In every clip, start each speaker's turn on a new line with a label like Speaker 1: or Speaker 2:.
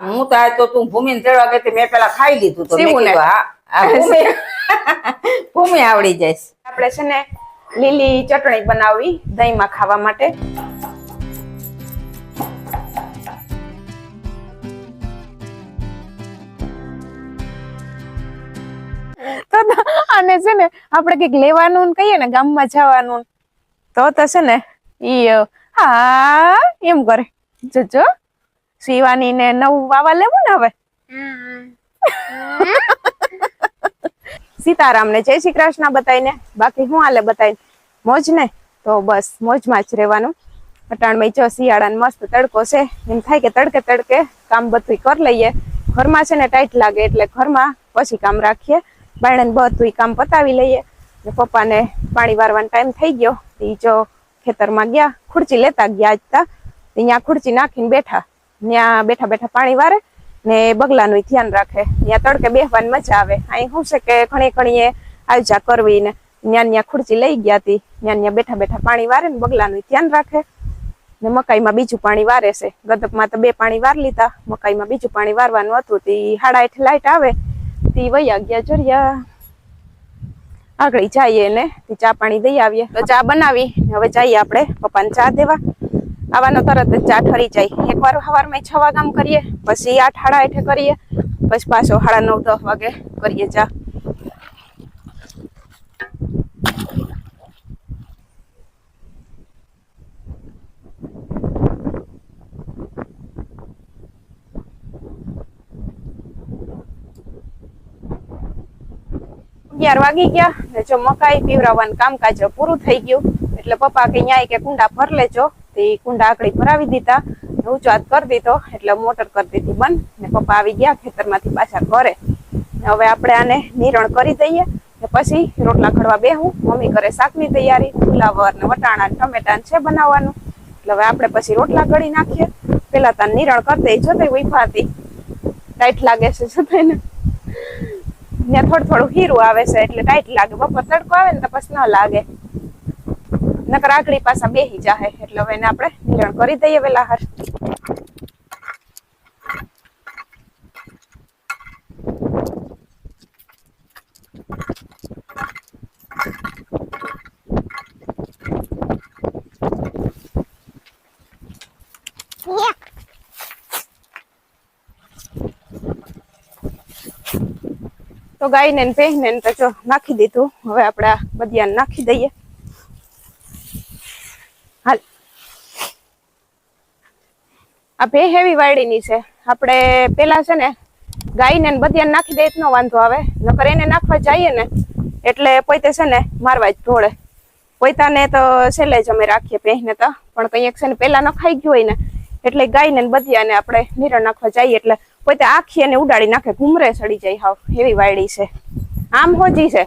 Speaker 1: હું તો આજ તો તું ભૂમિ ને તેડવા ગઈ મેં પેલા ખાઈ લીધું તો મેં આ ભૂમિ આવડી જાય
Speaker 2: આપણે છે ને લીલી ચટણી બનાવવી દહીંમાં ખાવા માટે. તો છે ને આપણે કંઈક લેવાનું ને કહીએ ને ગામમાં જવાનું તો તો છે ને ઈ હા એમ કરે. જોજો. શિવાની ને નવું વાવા લેવું ને હવે? સીતારામ ને જય શ્રી કૃષ્ણ બતાવીને. બાકી હું હાલે બતાવી મોજ ને? તો બસ મોજમાં જ રહેવાનું. અટાણમાં જો શિયાળાને મસ્ત તડકો છે. એમ થાય કે તડકે તડકે કામ બધું કરી લઈએ. ઘરમાં છે ને ટાઈટ લાગે એટલે ઘરમાં પછી કામ રાખીએ. બાયણે બધું કામ પતાવી લઈએ. ને પપ્પાને પાણી વારવાનો ટાઈમ થઈ ગયો. ઈ જો ખેતરમાં ગયા ખુરચી લેતા ગયા આજતા ત્યાં ખુરચી નાખીને બેઠા. ત્યાં બેઠા બેઠા પાણી વારે ને બગલાનું ધ્યાન રાખે. ત્યાં તડકે બેહવાની મજા આવે. અહીં શું છે કે ઘણી ઘણી આવજા કરવી ને ત્યાં ત્યાં ખુરચી લઈ ગયા હતી ત્યાં ત્યાં બેઠા બેઠા પાણી વારે ને બગલાનું ધ્યાન રાખે. ને મકાઈમાં બીજું પાણી વારે છે. ગદપમાં તો બે પાણી વાર લીધા. મકાઈમાં બીજું પાણી વારવાનું હતું. તે હાડા એઠ લાઈટ આવે. તે વયા ગયા જોરિયા. આગળ જઈએ ને ચા પાણી દઈ આવીએ. તો ચા બનાવી હવે જઈએ આપણે પપ્પાને ચા દેવા. આવાનો તરત જ ચા ઠરી જાય. એકવાર સવારમાં છ વાગામ કરીએ, પછી આઠ સાડા આઠે કરીએ, પછી પાછો સાડા નવ દસ વાગે કરીએ ચા. અગિયાર વાગી ગયા, ને જો મકાઈ પીવરાવવાનું કામકાજ પૂરું થઈ ગયું, એટલે પપ્પા કે ન્યાય કે કુંડા ભર લેજો. તે કુંડા આકડી ભરાવી દીધા. ઊંચો કરી દીધો, એટલે મોટર કરી દીધી બંધ. ને પપ્પા આવી ગયા ખેતરમાંથી પાછા ઘરે. હવે આપણે આને નિરણ કરી દઈએ. ને પછી રોટલા ઘડવા બેહું. મમ્મી કરે શાકની તૈયારી ફુલાવર ને વટાણા ટમેટા છે બનાવવાનું. એટલે હવે આપણે પછી રોટલા ઘડી નાખીએ. પેલા તાર નિરણ કરી દઈ જો તે ઊભા ટાઈટ લાગે છે જો ને થોડું થોડું હીરું આવે છે, એટલે ટાઈટ લાગે. બપોર તડકો આવે ને તો પછી ન લાગે. નકર આગળી પાછા બેહી જાહે. એટલે હવે એને આપણે નીરણ કરી દઈએ વેલા હાર. તો ગાયને ને ભેંને ને તો જો નાખી દીધું. હવે આપણે આ બધિયાને નાખી દઈએ. હાલ. આ બે હેવી વાડીની છે. આપણે પેલા છે ને ગાયને ને બધિયાને નાખી દે એટલો વાંધો આવે. નકર એને નાખવા જઈએ ને, એટલે પોતે છે ને મારવા જ ઢોળે પોતાને તો છેલ્લે જ અમે રાખીએ પહેને તો, પણ કંઈક છે ને પેલા ન ખાઈ ગયું હોય ને, એટલે ગાયને ને બધિયાને આપણે નીરણ નાખવા જઈએ, એટલે પોતે આખી એને ઉડાડી નાખે, ઘૂમરે સડી જાય હાવ. એવી વાયડી છે. આમ હોજી છે,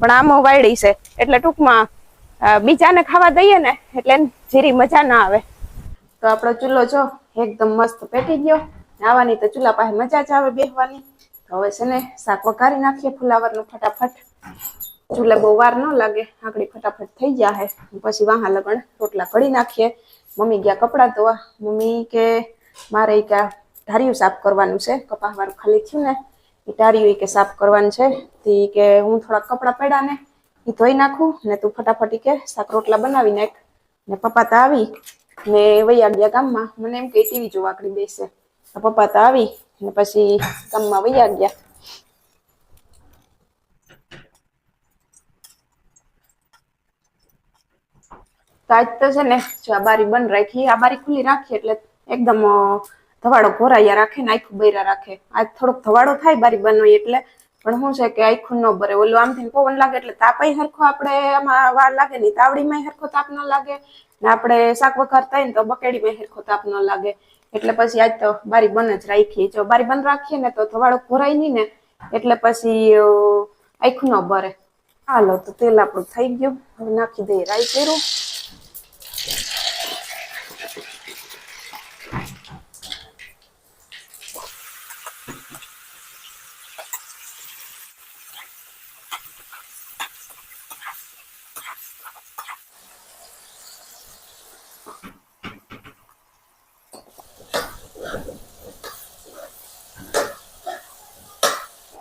Speaker 2: પણ આમ વાયડી છે. એટલે ટૂંકમાં બીજાને ખાવા દઈએ ને, એટલે જીરી મજા ના આવે. તો આપણો ચૂલો જો એકદમ મસ્ત પેટી ગયો. નાવાની તો ચૂલા પાસે મજા જ આવે બેસવાની તો હવે છે ને શાક વઘારી નાખીએ ફુલાવરનું ફટાફટ. ચૂલે બહુ વાર ન લાગે આકડી ફટાફટ થઈ જાય પછી વાહા લગણ રોટલા કરી નાખીએ. મમ્મી ગયા કપડાં ધોવા. મમ્મી કે મારે કે ધાર્યું સાફ કરવાનું છે કપાસ વાળું ખાલી થયું ને. એ ઢારિયું ઈ કે સાફ કરવાનું છે. તે કે હું થોડાક કપડાં પડ્યા ને એ ધોઈ નાખું ને તું ફટાફટ કે શાક રોટલા બનાવી નાખ ને પપ્પા તો આવી ને વૈયા ગયા ગામમાં. મને એમ કે ટીવી જોવા આકડી બેસે. પપ્પા તો આવી ને પછી ગામમાં વૈયા ગયા આજ તો છે ને જો આ બારી બંધ રાખી, આ બારી ખુલ્લી રાખી એટલે એકદમ ધવાડો ભોરાયા રાખે ને આખું બૈરા રાખે. આજ થોડોક ધવાડો થાય બારી બંધ હોય એટલે પણ શું છે કે આખું ન ભરે. ઓલું આમથી પવન લાગે એટલે તાપાય હરખો આપણે આમાં વાર લાગે નહીં. તાવડીમાં હરખો તાપ ન લાગે. ને આપણે શાક વખર થાય ને તો બકેડીમાં હરખો તાપ ન લાગે. એટલે પછી આજ તો બારી બંધ જ રાખીએ. જો બારી બંધ રાખીએ ને તો ધવાડો ભરાય નહીં ને, એટલે પછી આખું ન ભરે. હાલો, તો તેલ આપણું થઈ ગયું. હવે નાખી દઈએ રાઈ જીરું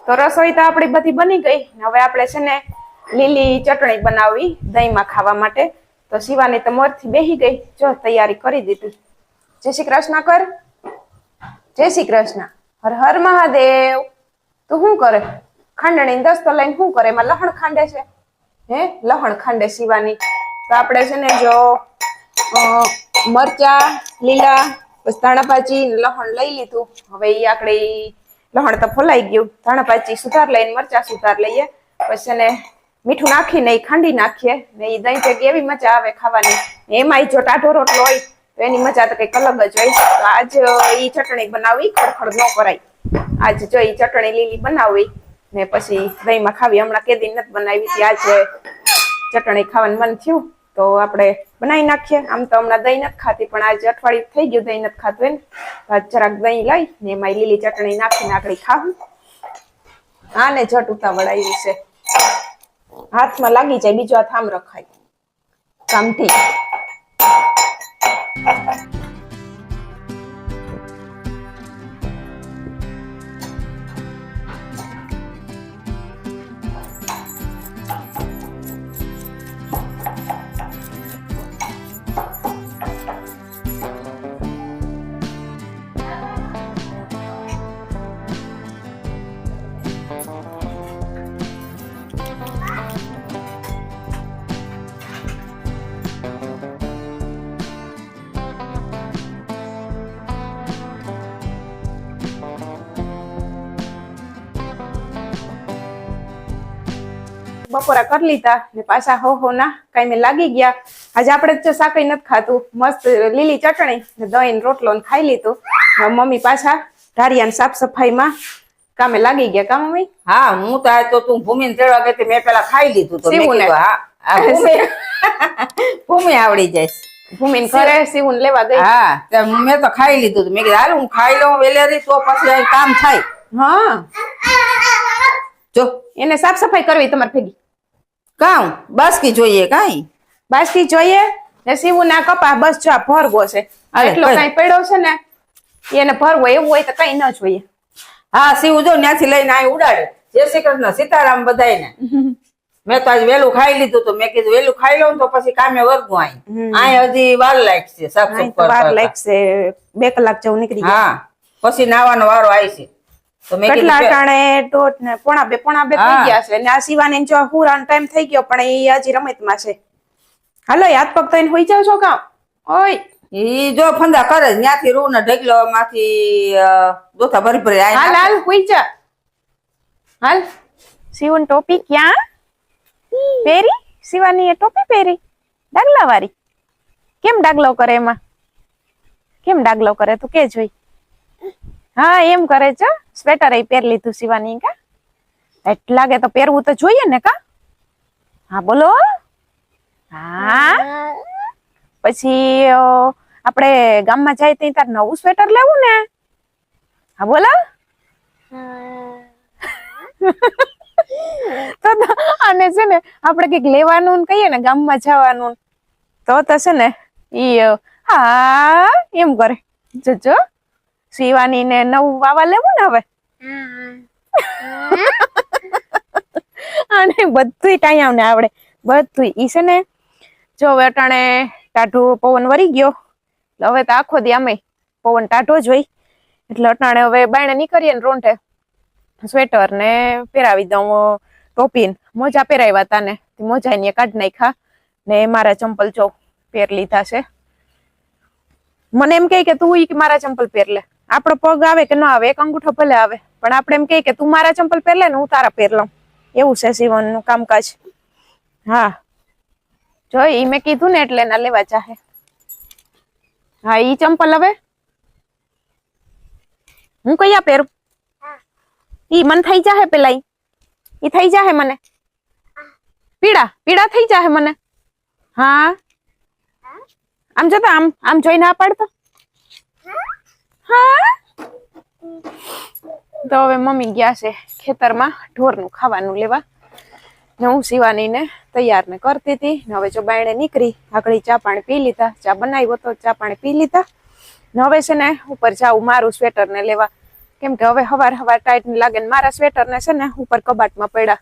Speaker 2: તો રસોઈ તો આપણી બધી બની ગઈ. હવે આપણે છે ને લીલી ચટણી બનાવી દહીંમાં ખાવા માટે. તો શિવાની તો મોરથી બેહી ગઈ. જો તૈયારી કરી દીધી. જય શ્રી કૃષ્ણ કર. જય શ્રી કૃષ્ણ. હર હર મહાદેવ. તું શું કરે? ખાંડણી દસ્તો લઈને શું કરે? એમાં લહણ ખાંડે છે. હે? લહણ ખાંડે શિવાની. તો આપણે છે ને જો મરચા, લીલા પછી ધાણાભાજી લહણ લઈ લીધું. હવે એ આપણે લહણ તો ફોલાઈ ગયું. ધાણાભાજી સુધાર લઈને મરચા સુધાર લઈએ. પછી એને મીઠું નાખીને એ ખાંડી નાખીએ. ને એ દહીં ભેગી એવી મજા આવે ખાવાની. એમાં જો ટાઢો રોટલો હોય, તો એની મજા તો કંઈક અલગ જ હોય. તો આજ એ ચટણી બનાવી, ખડખડ ન કરાય. આજ જો એ ચટણી લીલી બનાવી, ને પછી દહીંમાં ખાવી. હમણાં કેદી નથી બનાવી હતી આજે ચટણી ખાવાનું મન થયું. તો આપણે બનાવી નાખીએ. આમ તો હમણાં દહીં નથી ખાતી પણ આજે અઠવાડિયું થઈ ગયું દહીં નથી ખાતું એને જરાક દહીં લઈ ને એમાં લીલી ચટણી નાખીને આગળ ખાવું ને જટ ઉતાવળ આવી છે. હાથમાં લાગી જાય, બીજો હાથ આમ રખાય. કામથી બપોરા કરી લીધા ને પાછા હો હો ના કઈ મેં લાગી ગયા. આજે આપણે તો શાકઈ નથી ખાતું મસ્ત લીલી ચટણી ને દહીં રોટલો ને ખાઈ લીધું. મમ્મી પાછા ઢારિયા સાફ સફાઈમાં કામે લાગી ગયા કા મમ્મી?
Speaker 1: હા હું તો આ તો તું ભૂમિને તેડવા ગઈ મેં પેલા ખાઈ લીધું તો? કીધું, હા ભૂમિ ભૂમિ આવડી જાય.
Speaker 2: ભૂમિન ઘરે સીવું. લેવા ગઈ.
Speaker 1: હા મેં તો ખાઈ લીધું મેં કીધું હાલ હું ખાઈ લઉં વેલેરી તો પછી કામ થાય.
Speaker 2: હા.
Speaker 1: જો.
Speaker 2: એને સાફ સફાઈ કરવી તમારે ભેગી.
Speaker 1: કામ બાસકી જોઈએ કાંઈ?
Speaker 2: બાસકી જોઈએ? ને સીવું ના કપા બસ જો આ ભરવો છે. એટલો
Speaker 1: કઈ.
Speaker 2: પડ્યો છે ને એને ભરવો એવું હોય તો કઈ ન જોઈએ.
Speaker 1: હા સીવું જો ત્યાંથી લઈને આય ઉડાડે. જય શ્રી કૃષ્ણ સીતારામ બધાયને. મેં તો આજ વેલું ખાઈ લીધું તો. મેં કીધું વેલું ખાઈ લઉં તો પછી કામે વર્ગું
Speaker 2: આઈ
Speaker 1: આય હજી વાર લાગશે સાફ
Speaker 2: વાર લાગશે. બે કલાક જેવું નીકળી
Speaker 1: હા પછી નાવાનો વારો આવશે તો મેં
Speaker 2: કેટલા
Speaker 1: કીધું
Speaker 2: દોઢ ને પોણા બે પોણા બે થઈ ગયા છે. ને આ શિવાની જો હુરાનો ટાઈમ થઈ ગયો પણ એ હજી રમતમાં છે. હાલો હાથ પગ થઈને હોઈ જાવ છો કામ. ઓય.
Speaker 1: ઈ જો ફંદા કરે ત્યાંથી રૂ ને ઢગલો માંથી દોથા ભરી ભરી આઈને
Speaker 2: હાલ હાલ હોઈ જા. હાલ. શિવન ટોપી ક્યાં? પહેરી? શિવાની એ ટોપી પહેરી? ડાગલા વાળી કેમ ડાગલો કરે એમાં? કેમ ડાગલો કરે? તું કે જોઈ. હા, એમ કરે છે. સ્વેટર એ પહેર લીધું સીવાની કા? એટલે લાગે તો પહેરવું તો જોઈએ ને કા? હા, બોલો. હા. પછી આપણે ગામમાં જાય ત્યાં તાર નવું સ્વેટર લેવું ને? હા, બોલો. તો અને છે ને, આપણે કંઈક લેવાનું કહીએ ને, ગામમાં જવાનું તો તો છે ને, ઈ હા, એમ કરે. જોજો. શિવાની ને નવું વાવા લેવું ને હવે? અને બધુંય ટાઈમ ને આવડે. બધું ઈ છે ને જો હવે અટાણે ટાઢો પવન વરી ગયો. એટલે હવે તો આખો દી અમે પવન ટાઢો જ હોય. એટલે અટાણે હવે બાયણે નીકળીએ ને રોંઢે. સ્વેટર ને પહેરાવી દઉં ટોપી મોજા પહેરાવ્યા હતા ને. મોજા ને કાઢ નાખ્યા ને મારા ચંપલ જો પહેર લીધા છે. મને એમ કહે કે તું ઈ કે મારા ચંપલ પહેર લે. આપણો પગ આવે કે ન આવે, એક અંગૂઠો ભલે આવે, પણ આપણે એમ કહે કે તું મારા ચંપલ પહેરલે ને હું તારા પહેર લઉં. એવું છે સીવનનું કામકાજ. હા. જો, ઈ મેં કીધું ને એટલે ના લેવા ચાહે હા, ઈ ચંપલ હવે? હું કયા પહેરું? ઈ મન થઈ જાહે પેલા ઈ? થઈ જાહે મને? પીડા પીડા થઈ જાહે મને? હા. આમ જતા આમ આમ જોઈ ના પાડતો? તો હવે મમ્મી ગયા છે ખેતરમાં ઢોરનું ખાવાનું લેવા. ને હું શિવાનીને તૈયાર ને કરતી હતી. ને હવે જો બાયણે નીકળી આકડી ચા પાણી પી લીધા. ચા બનાવ્યો તો ચા પાણી પી લીધા. ને હવે છે ને ઉપર જાઉં મારું સ્વેટર ને લેવા. કેમ કે હવે હવાર હવાર ટાઈટ લાગે ને મારા સ્વેટર ને છે ને ઉપર કબાટમાં પડ્યા.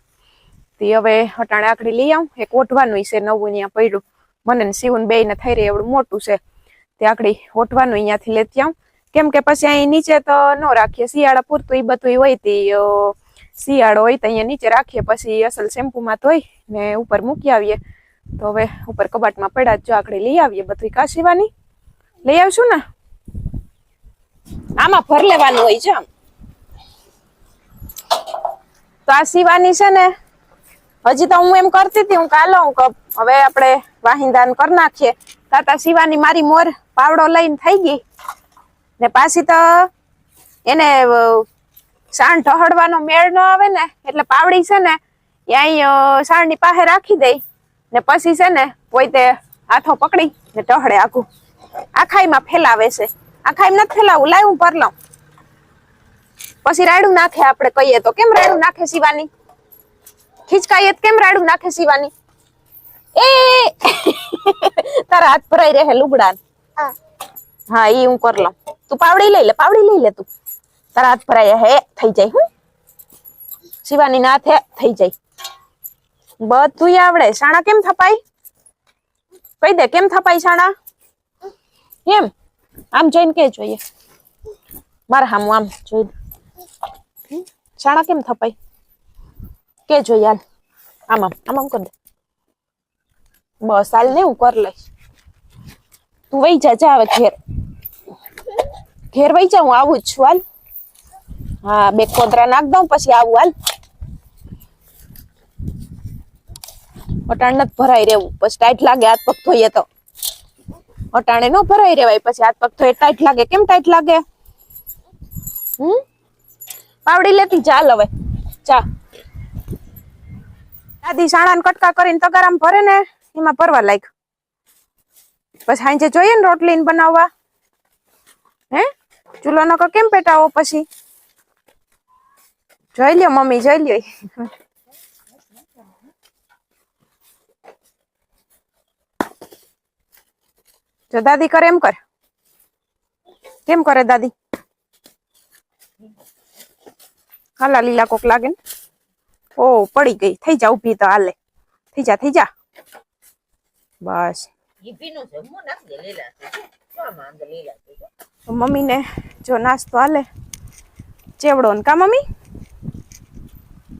Speaker 2: તે હવે હટાણે આકડી લઈ આવું. એક ઓઢવાનું છે નવું અહીંયા પડ્યું. મને ને શિવન બે ને થઈ રહી એવડું મોટું છે. તે આકડી ઓઢવાનું અહીંયાથી લેતી આવું. કેમ કે પછી અહીં નીચે તો ન રાખીએ, શિયાળા પૂરતું એ બધું હોય તે શિયાળો હોય તો અહીંયા નીચે રાખીએ, પછી અસલ શેમ્પુમાં ધોઈ ને ઉપર મૂકી આવીએ. તો હવે ઉપર કબાટમાં પડ્યા જો આખડે લઈ આવીએ બધું કા સીવાની લઈ આવશું ને? આમાં ભર લેવાનું હોય છે આમ. તો આ શિવાની છે ને, હજી તો હું એમ કરતી હતી, હું કાલો હું કપ હવે આપણે વાહિંદાન કરી નાખીએ. તાતા શિવાની મારી મોર પાવડો લઈને થઈ ગઈ. ને પાછી તો એને સાણ ઢહડવાનો મેળ ન આવે ને, એટલે પાવડી છે ને, એ અહીં ની પાસે રાખી દઈ ને પછી છે ને પોતે હાથો પકડી ને ટહડે આખું આખાઈમાં ફેલાવે છે. આખાઈ નથી ફેલાવું. લાય હું પર લઉં. પછી રાડું નાખે આપણે કહીએ તો. કેમ રાડું નાખે શિવાની? ખીચકાઈએ કેમ રાડું નાખે શિવાની? એ! તારા હાથ ભરાઈ રહે લુગડા હા એ હું કરી લઉં. તું પાવડી લઈ લે, પાવડી લઈ લે તું. તારા હાથ ભરાયા હે, થઈ જાય, હું. શિવાની ના હાથે થઈ જાય. બધું આવડે. શાણા કેમ થપાય? કહી દે, કેમ થપાય શાણા? કેમ આમ જઈને કે જોઈએ. મારા હામું આમ જોઈ શાણા કેમ થપાય? કે જોઈએ હાલ. આમ આમ આમ આમ કર દે. બસ, હાલ ને હું કરી લઈશ. તું વહી જા હવે ઘેર. ઘેર વહી જાઉં, આવું જ છું, હાલ. હા, બે કોદરા નાખ દઉં, પછી આવું, હાલ. અટાણ નથી ભરાઈ રહેવું. પછી ટાઈટ લાગે, હાથ પગ ધોઈએ તો. અટાણે ન ભરાઈ રહેવાય, પછી હાથ પગ ધોઈએ. ટાઈટ લાગે, કેમ ટાઈટ લાગે? હમ? પાવડી લેતી ચાલ હવે. ચા દાદી સાણા ને કટકા કરીને તગારામ ભરે ને, એમાં ભરવા લાયક પછી સાંજે જોઈએ ને રોટલી બનાવવા. હે? ચૂલો નકો કેમ પેટાવો પછી? જોઈ લ્યો મમ્મી, જોઈ લ્યો. જો દાદી કરે એમ કર. કેમ કરે દાદી? હાલા લીલા કોક લાગે ને. ઓ, પડી ગઈ. થઈ જા ઊભી તો હાલે. થઈ જા થઈ જા. બસ.
Speaker 1: ઈ ભીનું છે. હું નાખ લીલા શું આમાં અંદર લીલા છે જો.
Speaker 2: જો નાસ્તો હાલે ચેવડો ને કા મમ્મી?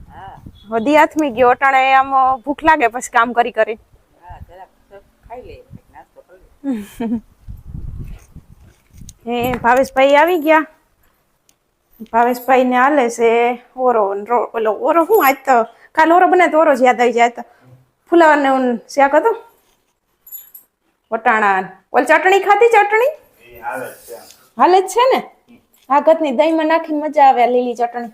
Speaker 1: હા.
Speaker 2: વધી હાથમી ગયો અટાણે આમ ભૂખ લાગે પછી કામ કરી કરી.
Speaker 1: હા જરાક તો ખાઈ લે કંઈક નાસ્તો કરી લે
Speaker 2: હે ભાવેશભાઈ આવી ગયા. ભાવેશભાઈ ને હાલે છે ઓરો ઓલો ઓરો શું આજ તો? કાલ ઓરો બને તો ઓરો જ યાદ આવી જાય તો. ફુલાવાને હું શાક હતો? વટાણા ઓલ ચટણી ખાધી ચટણી? હાલે જ છે ને? આ ગતની દહીંમાં નાખીને મજા આવે લીલી ચટણી.